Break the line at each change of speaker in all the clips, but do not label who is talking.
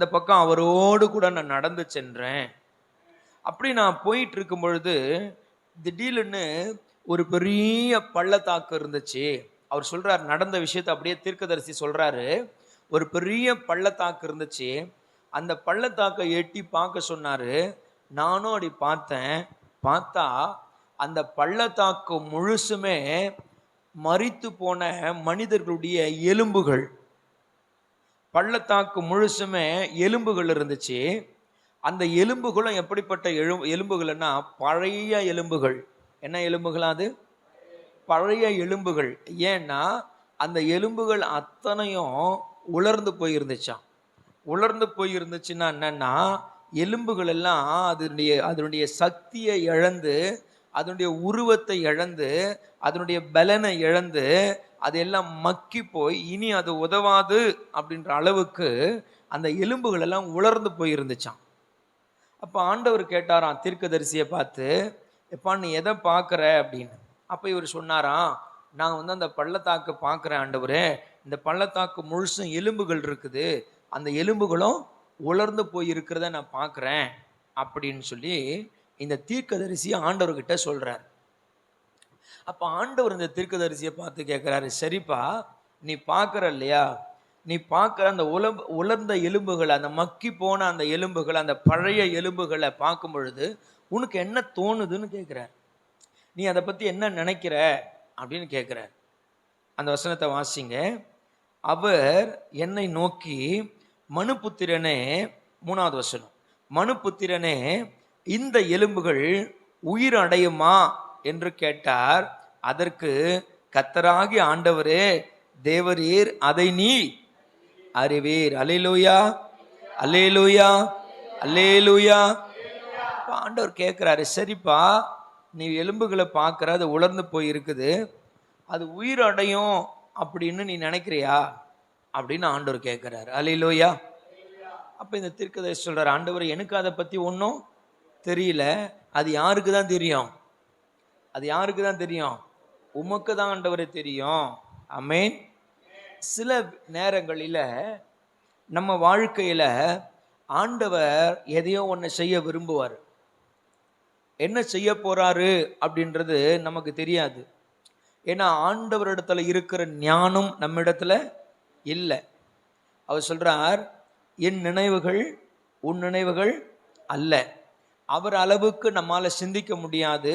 இந்த பக்கம் அவரோடு கூட நான் நடந்து சென்றேன். அப்படி நான் போயிட்டு இருக்கும் பொழுது திடீர்னு ஒரு பெரிய பள்ளத்தாக்கு இருந்துச்சு. அவர் சொல்றாரு நடந்த விஷயத்தை அப்படியே தீர்க்கதரிசி சொல்றாரு. ஒரு பெரிய பள்ளத்தாக்கு இருந்துச்சு. அந்த பள்ளத்தாக்கை எட்டி பார்க்க சொன்னாரு. நானும் அப்படி பார்த்தேன். பார்த்தா அந்த பள்ளத்தாக்கு முழுசுமே மறித்து போன மனிதர்களுடைய எலும்புகள். பள்ளத்தாக்கு முழுசுமே எலும்புகள் இருந்துச்சு. அந்த எலும்புகளும் எப்படிப்பட்ட எழு எலும்புகள்னா பழைய எலும்புகள். என்ன எலும்புகளா அது? பழைய எலும்புகள். ஏன்னா அந்த எலும்புகள் அத்தனையும் உலர்ந்து போயிருந்துச்சாம். உலர்ந்து போயிருந்துச்சுன்னா என்னன்னா எலும்புகள் எல்லாம் அதனுடைய அதனுடைய சக்தியை இழந்து அதனுடைய உருவத்தை இழந்து அதனுடைய பலனை இழந்து அதெல்லாம் மக்கி போய் இனி அது உதவாது அப்படின்ற அளவுக்கு அந்த எலும்புகள் எல்லாம் உலர்ந்து போயிருந்துச்சான் அப்போ ஆண்டவர் கேட்டாராம் தீர்க்கதரிசியை பார்த்து எப்பா நீ எதை பார்க்குற? அப்படின்னு. அப்போ இவர் சொன்னாராம் நான் வந்து அந்த பள்ளத்தாக்கு பார்க்குறேன் ஆண்டவரே. இந்த பள்ளத்தாக்கு முழுசும் எலும்புகள் இருக்குது. அந்த எலும்புகளும் உலர்ந்து போய் இருக்கிறத நான் பார்க்குறேன். அப்படின்னு சொல்லி இந்த தீர்க்கதரிசியை ஆண்டவர்கிட்ட சொல்கிறார் அப்போ ஆண்டவர் இந்த தீர்க்கதரிசியை பார்த்து கேட்குறாரு சரிப்பா நீ பார்க்குற இல்லையா? நீ பார்க்குற அந்த உல உலர்ந்த எலும்புகளை அந்த மக்கி போன அந்த எலும்புகளை அந்த பழைய எலும்புகளை பார்க்கும் பொழுது உனக்கு என்ன தோணுதுன்னு கேட்குறார். நீ அதை பற்றி என்ன நினைக்கிற அப்படின்னு கேட்குறார். அந்த வசனத்தை வாசிங்க. அவர் என்னை நோக்கி மனுபுத்திரனே மூணாவது வசனம் மனுபுத்திரனே இந்த எலும்புகள் உயிர் அடையுமா என்று கேட்டார். அதற்கு கத்தராகி ஆண்டவரே தேவரீர் அதை நீ அறிவீர். அலேலூயா அலேலூயா அலேலூயா ஆண்டவர் கேட்குறாரு சரிப்பா நீ எலும்புகளை பார்க்குற அது உலர்ந்து போய் இருக்குது அது உயிர் அடையும் அப்படின்னு நீ நினைக்கிறியா? அப்படின்னு ஆண்டவர் கேட்குறாரு. அலையிலோயா அப்போ இந்த திருக்கதை சொல்கிறார் ஆண்டவர் எனக்கு அதை பற்றி ஒன்றும் தெரியல. அது யாருக்கு தான் தெரியும்? அது யாருக்கு தான் தெரியும்? உமக்கு தான் ஆண்டவரை தெரியும். அமேன் சில நேரங்களில் நம்ம வாழ்க்கையில் ஆண்டவர் எதையோ ஒன்று செய்ய விரும்புவார். என்ன செய்ய போகிறாரு அப்படின்றது நமக்கு தெரியாது. ஏன்னா ஆண்டவரிடத்துல இருக்கிற ஞானம் நம்மிடத்துல இல்லை. அவர் சொல்கிறார் என் நினைவுகள் உன் நினைவுகள் அல்ல. அவர் அளவுக்கு நம்மால் சிந்திக்க முடியாது.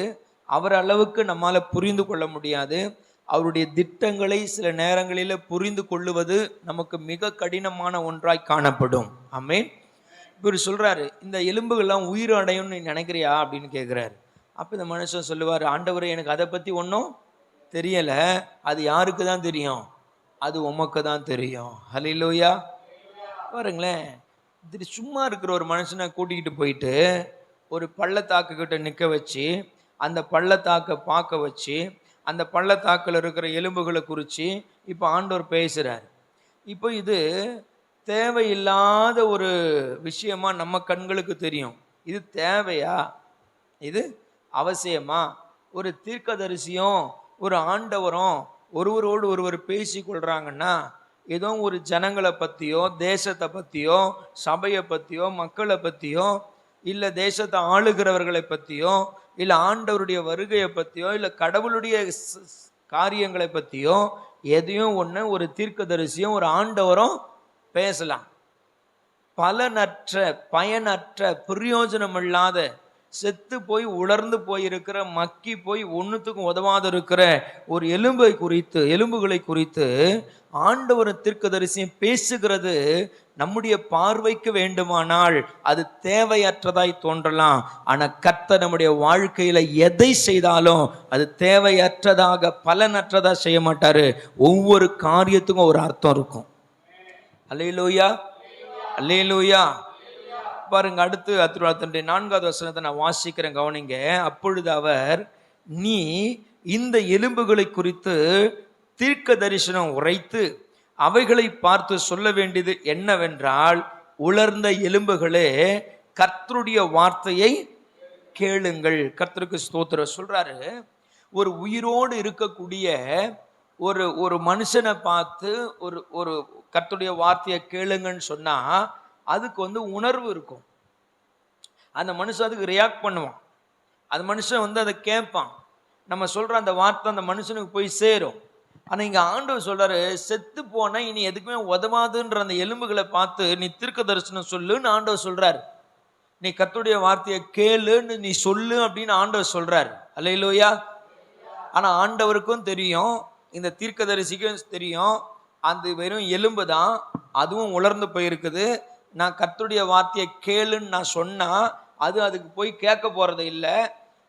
அவர் அளவுக்கு நம்மால் புரிந்து கொள்ள முடியாது. அவருடைய திட்டங்களை சில நேரங்களில் புரிந்து கொள்ளுவது நமக்கு மிக கடினமான ஒன்றாய் காணப்படும். ஆமென். இவர் சொல்கிறாரு இந்த எலும்புகள்லாம் உயிர் அடையும்னு நினைக்கிறியா? அப்படின்னு கேட்குறாரு அப்போ இந்த மனுஷன் சொல்லுவார் ஆண்டவரை எனக்கு அதை பற்றி ஒன்றும் தெரியலை. அது யாருக்கு தான் தெரியும்? அது உமக்கு தான் தெரியும். ஹலிலோயா பாருங்களேன் சும்மா இருக்கிற ஒரு மனுஷனை கூட்டிக்கிட்டு போயிட்டு ஒரு பள்ளத்தாக்கு கிட்ட நிற்க வச்சு அந்த பள்ளத்தாக்கை பார்க்க வச்சு அந்த பள்ளத்தாக்கில் இருக்கிற எலும்புகளை குறித்து இப்போ ஆண்டவர் பேசுகிறார் இப்போ இது தேவையில்லாத ஒரு விஷயமா நம்ம கண்களுக்கு தெரியும். இது தேவையா? இது அவசியமா? ஒரு தீர்க்கதரிசியும் ஒரு ஆண்டவரும் ஒருவரோடு ஒருவர் பேசி கொள்கிறாங்கன்னா ஏதோ ஒரு ஜனங்களை பற்றியோ தேசத்தை பற்றியோ சபையை பற்றியோ மக்களை பற்றியோ இல்லை தேசத்தை ஆளுகிறவர்களை பற்றியோ இல்லை ஆண்டவருடைய வருகையை பற்றியோ இல்லை கடவுளுடைய காரியங்களை பற்றியோ எதையும் ஒன்று ஒரு தீர்க்கதரிசியும் ஒரு ஆண்டவரும் பேசலாம். பலனற்ற பயனற்ற பிரயோஜனம் இல்லாத செத்து போய் உலர்ந்து போயிருக்கிற மக்கி போய் ஒன்றுத்துக்கும் உதவாத இருக்கிற ஒரு எலும்பை குறித்து எலும்புகளை குறித்து ஆண்டவர் தீர்க்கதரிசியம் பேசுகிறது. நம்முடைய பார்வைக்கு வேண்டுமானால் அது தேவையற்றதாய் தோன்றலாம். ஆனால் கத்த நம்முடைய வாழ்க்கையில் எதை செய்தாலும் அது தேவையற்றதாக பலனற்றதாக செய்ய மாட்டார். ஒவ்வொரு காரியத்துக்கும் ஒரு அர்த்தம் இருக்கும். அல்லேலூயா. அல்லேலூயா. பாருங்க அடுத்து அத்துடைய நான்காவது வசனத்தை நான் வாசிக்கிறேன் கவனிங்க. அப்பொழுது அவர் நீ இந்த எலும்புகளை குறித்து தீர்க்க தரிசனம் உரைத்து அவைகளை பார்த்து சொல்ல வேண்டியது என்னவென்றால் உலர்ந்த எலும்புகளே கர்த்தருடைய வார்த்தையை கேளுங்கள். கர்த்தருக்கு ஸ்தோத்திர சொல்றாரு ஒரு உயிரோடு இருக்கக்கூடிய ஒரு ஒரு மனுஷனை பார்த்து ஒரு ஒரு கர்த்தருடைய வார்த்தையை கேளுங்கன்னு சொன்னா அதுக்கு வந்து உணர்வு இருக்கும். அந்த மனுஷன் அதுக்கு ரியாக்ட் பண்ணுவான். அந்த மனுஷன் வந்து அதை கேட்பான். நம்ம சொல்கிற அந்த வார்த்தை அந்த மனுஷனுக்கு போய் சேரும். ஆனால் இங்கே ஆண்டவர் சொல்கிறாரு செத்து போனால் இனி எதுக்குமே உதவாதுன்ற அந்த எலும்புகளை பார்த்து நீ திருக்க தரிசனம் சொல்லுன்னு ஆண்டவர் சொல்கிறாரு நீ கத்துடைய வார்த்தையை கேளுன்னு நீ சொல்லு அப்படின்னு ஆண்டவர் சொல்கிறாரு அல்ல இல்லையா ஆனால் ஆண்டவருக்கும் தெரியும் இந்த தீர்க்கதரிசிக்கும் தெரியும் அது வெறும் எலும்பு தான் அதுவும் உலர்ந்து போயிருக்குது. நான் கர்த்தருடைய வார்த்தையை கேளுன்னு நான் சொன்னால் அது அதுக்கு போய் கேட்க போகிறது இல்லை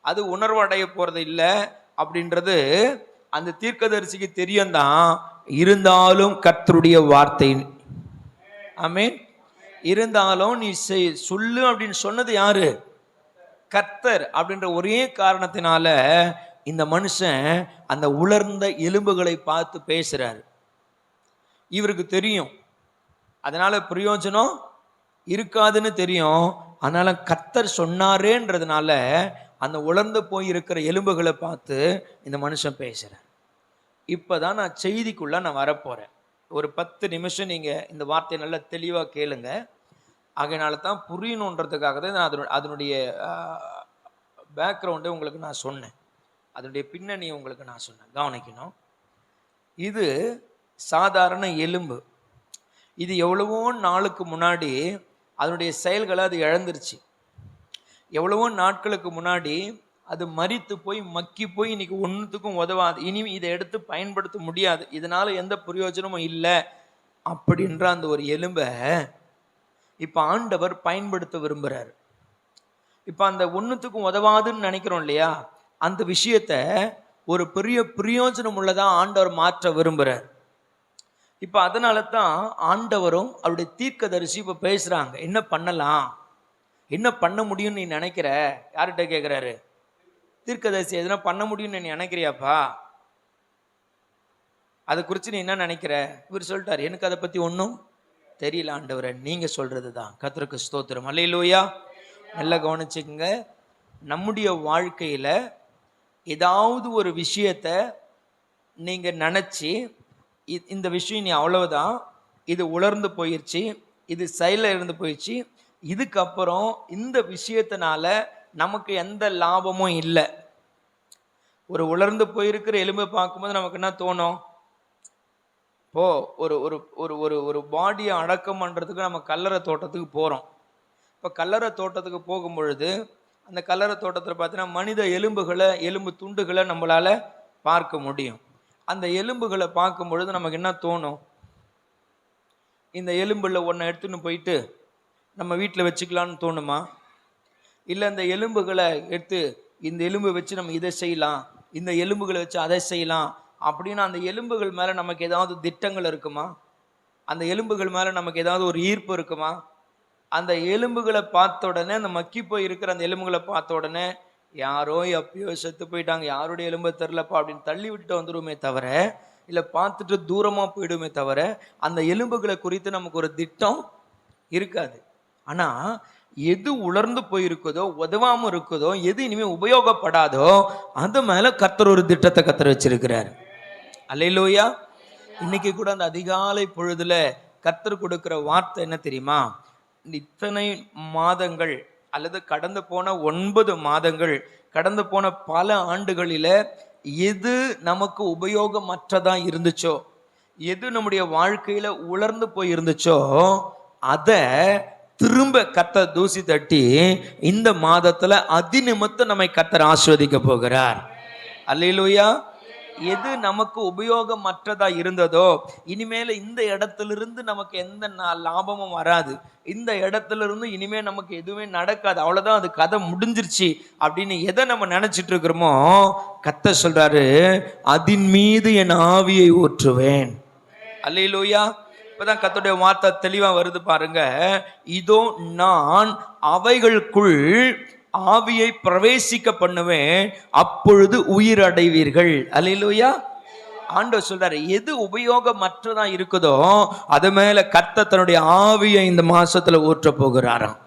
அது உணர்வு அடைய இல்லை அப்படின்றது அந்த தீர்க்கதரிசிக்கு தெரியும் தான் இருந்தாலும் கர்த்தருடைய வார்த்தை. மீன் இருந்தாலும் நீ செய் சொல்லு அப்படின்னு சொன்னது யாரு? கர்த்தர் அப்படின்ற ஒரே காரணத்தினால இந்த மனுஷன் அந்த உலர்ந்த எலும்புகளை பார்த்து பேசுறாரு. இவருக்கு தெரியும். அதனால பிரயோஜனம் இருக்காதுன்னு தெரியும். அதனால் கத்தர் சொன்னாரேன்றதுனால அந்த உலர்ந்து போயிருக்கிற எலும்புகளை பார்த்து இந்த மனுஷன் பேசுகிறேன் இப்போ தான் நான் செய்திக்குள்ளே நான் வரப்போகிறேன் ஒரு பத்து நிமிஷம் நீங்கள் இந்த வார்த்தையை நல்லா தெளிவாக கேளுங்க. அதனால தான் புரியணுன்றதுக்காக தான் நான் அதனுடைய அதனுடைய பேக்ரவுண்டை உங்களுக்கு நான் சொன்னேன். அதனுடைய பின்னணியை உங்களுக்கு நான் சொன்னேன். கவனிக்கணும். இது சாதாரண எலும்பு. இது எவ்வளவோ நாளுக்கு முன்னாடி அதனுடைய செயல்களை அது இழந்துருச்சு. எவ்வளவோ நாட்களுக்கு முன்னாடி அது மறித்து போய் மக்கி போய் இன்னைக்கு ஒன்றுத்துக்கும் உதவாது. இனி இதை எடுத்து பயன்படுத்த முடியாது. இதனால எந்த பிரயோஜனமும் இல்லை அப்படின்ற அந்த ஒரு எலும்பை இப்போ ஆண்டவர் பயன்படுத்த விரும்புகிறார் இப்போ அந்த ஒன்றுத்துக்கும் உதவாதுன்னு நினைக்கிறோம் இல்லையா? அந்த விஷயத்த ஒரு பெரிய பிரயோஜனம் உள்ளதாக ஆண்டவர் மாற்ற விரும்புகிறார் இப்போ அதனால தான் ஆண்டவரும் அவருடைய தீர்க்கதரிசி இப்போ பேசுகிறாங்க என்ன பண்ணலாம்? என்ன பண்ண முடியும்னு நீ நினைக்கிற? யார்கிட்ட கேட்குறாரு தீர்க்கதரிசி எதுனா பண்ண முடியும்னு நீ நினைக்கிறியாப்பா? அதை குறித்து நீ என்ன நினைக்கிற? இவர் சொல்லிட்டார் எனக்கு அதை பற்றி ஒன்றும் தெரியல ஆண்டவரை. நீங்கள் சொல்கிறது தான் கத்தருக்கு ஸ்தோத்திரம். அல்லையிலூயா நல்லா கவனிச்சுக்கோங்க. நம்முடைய வாழ்க்கையில் ஏதாவது ஒரு விஷயத்த நீங்கள் நினச்சி இந்த விஷயம் நீ அவ்வளவுதான். இது உலர்ந்து போயிடுச்சு இது செயலில் இருந்து போயிடுச்சு இதுக்கப்புறம் இந்த விஷயத்தினால நமக்கு எந்த லாபமும் இல்லை. ஒரு உலர்ந்து போயிருக்கிற எலும்பை பார்க்கும்போது நமக்கு என்ன தோணும்? இப்போ ஒரு ஒரு ஒரு ஒரு ஒரு பாடியை அடக்கம் பண்ணுறதுக்கு நம்ம கல்லறை தோட்டத்துக்கு போகிறோம் இப்போ கல்லறை தோட்டத்துக்கு போகும் பொழுது அந்த கல்லறை தோட்டத்தில் பார்த்தீங்கன்னா மனித எலும்புகளை எலும்பு துண்டுகளை நம்மளால் பார்க்க முடியும். அந்த எலும்புகளை பார்க்கும் பொழுது நமக்கு என்ன தோணும்? இந்த எலும்பில் ஒன்றை எடுத்துன்னு போயிட்டு நம்ம வீட்டில் வச்சுக்கலான்னு தோணுமா? இல்லை இந்த எலும்புகளை எடுத்து இந்த எலும்பை வச்சு நம்ம இதை செய்யலாம் இந்த எலும்புகளை வச்சு அதை செய்யலாம் அப்படின்னு அந்த எலும்புகள் மேலே நமக்கு ஏதாவது திட்டங்கள் இருக்குமா? அந்த எலும்புகள் மேலே நமக்கு ஏதாவது ஒரு ஈர்ப்பு இருக்குமா? அந்த எலும்புகளை பார்த்த உடனே அந்த மக்கி போய் இருக்கிற அந்த எலும்புகளை பார்த்த உடனே யாரோ எப்பயோ செத்து போயிட்டாங்க. யாருடைய எலும்பு தெரிலப்பா அப்படின்னு தள்ளி விட்டு வந்துடுமே தவிர இல்லை பார்த்துட்டு தூரமாக போயிடுமே தவிர அந்த எலும்புகளை குறித்து நமக்கு ஒரு திட்டம் இருக்காது. ஆனால் எது உலர்ந்து போயிருக்குதோ உதவாமல் இருக்குதோ எது இனிமேல் உபயோகப்படாதோ அது மேலே கத்தர் ஒரு திட்டத்தை கத்தர் வச்சிருக்கிறார். அல்லையிலோயா இன்னைக்கு கூட அந்த அதிகாலை பொழுதுல கத்தர் கொடுக்கிற வார்த்தை என்ன தெரியுமா? இத்தனை மாதங்கள் அல்லது கடந்து போன ஒன்பது மாதங்கள் கடந்து போன பல ஆண்டுகளில எது நமக்கு உபயோகமற்றதா இருந்துச்சோ எது நம்முடைய வாழ்க்கையில உலர்ந்து போய் இருந்துச்சோ அதை திரும்ப கத்த தூசி தட்டி இந்த மாதத்துல அதிநிமித்தம் நம்மை கத்தர் ஆஸ்வதிக்க போகிறார். அல்லையிலூயா எது நமக்கு உபயோகமற்றதா இருந்ததோ இனிமேல இந்த இடத்திலிருந்து நமக்கு எந்த நா- லாபமும் வராது. இந்த இடத்திலிருந்து இனிமே நமக்கு எதுவுமே நடக்காது. அவ்வளவுதான் அது கதை முடிஞ்சிருச்சு அப்படின்னு எதை நம்ம நினைச்சிட்டு இருக்கிறோமோ கத்த சொல்றாரு அதின் மீது என் ஆவியை ஊற்றுவேன். அல்லையிலோயா இப்பதான் கத்தோடைய வார்த்தை தெளிவா வருது பாருங்க. இதோ நான் அவைகளுக்குள் ஆவியை பிரவேசிக்க பண்ணுவேன் அப்பொழுது உயிர் அடைவீர்கள் அல்லையிலூயா ஆண்டவர் சொல்றாரு எது உபயோகமற்றதா இருக்குதோ அது மேல கர்த்த தன்னுடைய ஆவியை இந்த மாசத்துல ஊற்ற போகிறாராம்.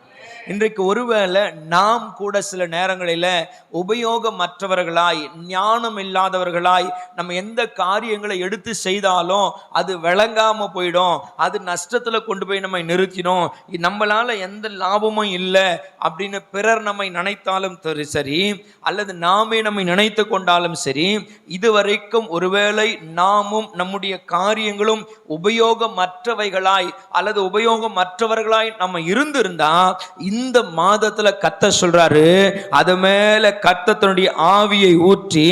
இன்றைக்கு ஒருவேளை நாம் கூட சில நேரங்களில் உபயோகமற்றவர்களாய் ஞானம் இல்லாதவர்களாய் நம்ம எந்த காரியங்களை எடுத்து செய்தாலும் அது விளங்காமல் போயிடும். அது நஷ்டத்தில் கொண்டு போய் நம்மை நிறுத்தினோம் நம்மளால் நம்மளால எந்த லாபமும் இல்லை அப்படின்னு பிறர் நம்மை நினைத்தாலும் சரி சரி அல்லது நாமே நம்மை நினைத்து கொண்டாலும் சரி இதுவரைக்கும் ஒருவேளை நாமும் நம்முடைய காரியங்களும் உபயோகமற்றவைகளாய் அல்லது உபயோகமற்றவர்களாய் நம்ம இருந்திருந்தா இந்த இந்த மாதத்துல கத்த சொல்றாரு அது மேல கர்த்தர் ஆவியை ஊற்றி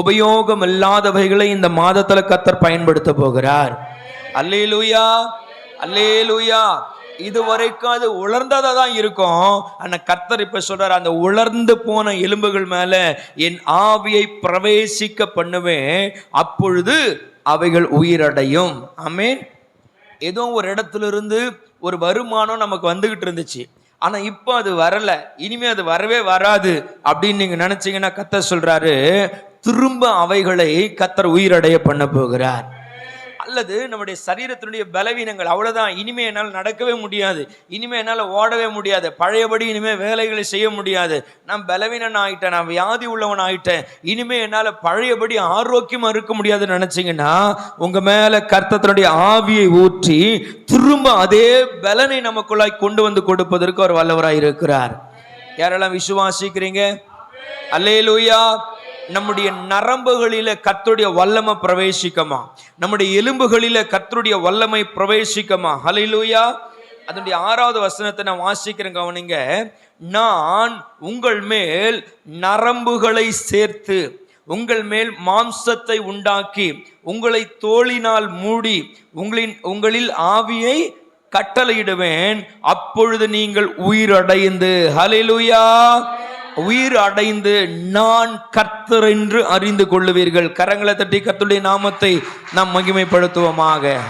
உபயோகம் இல்லாதவைகளை இந்த மாதத்துல கத்தர் பயன்படுத்த போகிறார். அல்லேலூயா அல்லேலூயா. இதுவரைக்கும் அது உலர்ந்ததா தான் இருக்கும். ஆனால் கர்த்தர் இப்ப சொல்றாரு அந்த உலர்ந்து போன எலும்புகள் மேல என் ஆவியை பிரவேசிக்க பண்ணுவேன் அப்பொழுது அவைகள் உயிரடையும். ஆமே ஏதோ ஒரு இடத்துல இருந்து ஒரு வருமானம் நமக்கு வந்துகிட்டு இருந்துச்சு. ஆனா இப்போ அது வரல. இனிமே அது வரவே வராது அப்படின்னு நீங்க நினைச்சீங்கன்னா கத்த சொல்றாரு திரும்ப அவைகளை கத்தர் உயிரடைய பண்ண போகிறார். அல்லது நம்முடைய சரீரத்தினுடைய பலவீனங்கள் அவ்வளோதான் இனிமே என்னால் நடக்கவே முடியாது. இனிமே என்னால் ஓடவே முடியாது. பழையபடி இனிமேல் வேலைகளை செய்ய முடியாது. நான் பலவீனன் ஆகிட்டேன் நான் வியாதி உள்ளவன் ஆகிட்டேன் இனிமே என்னால் பழையபடி ஆரோக்கியமாக இருக்க முடியாதுன்னு நினச்சிங்கன்னா உங்கள் மேலே கர்த்தத்தினுடைய ஆவியை ஊற்றி திரும்ப அதே பலனை நமக்குள்ளாய் கொண்டு வந்து கொடுப்பதற்கு அவர் வல்லவராக இருக்கிறார் யாரெல்லாம் விசுவாசிக்கிறீங்க? அல்லேலூயா. நம்முடைய நரம்புகளில கத்துடைய வல்லமை பிரவேசிக்கமா? நம்முடைய எலும்புகளில கத்துடைய வல்லமை பிரவேசிக்கமா? ஹலிலூயா அதனுடைய ஆறாவது வசனத்தை நான் வாசிக்கிறேன் கவனிங்க. நான் உங்கள் மேல் நரம்புகளை சேர்த்து உங்கள் மேல் மாம்சத்தை உண்டாக்கி உங்களை தோளினால் மூடி உங்களின் உங்களில் ஆவியை கட்டளையிடுவேன். அப்பொழுது நீங்கள் உயிரடைந்து. ஹலிலுயா உயிர் அடைந்து நான் கர்த்தர் என்று அறிந்து கொள்ளுவீர்கள். கரங்களை தட்டி கத்துடைய நாமத்தை நாம் மகிமைப்படுத்துவோமாக.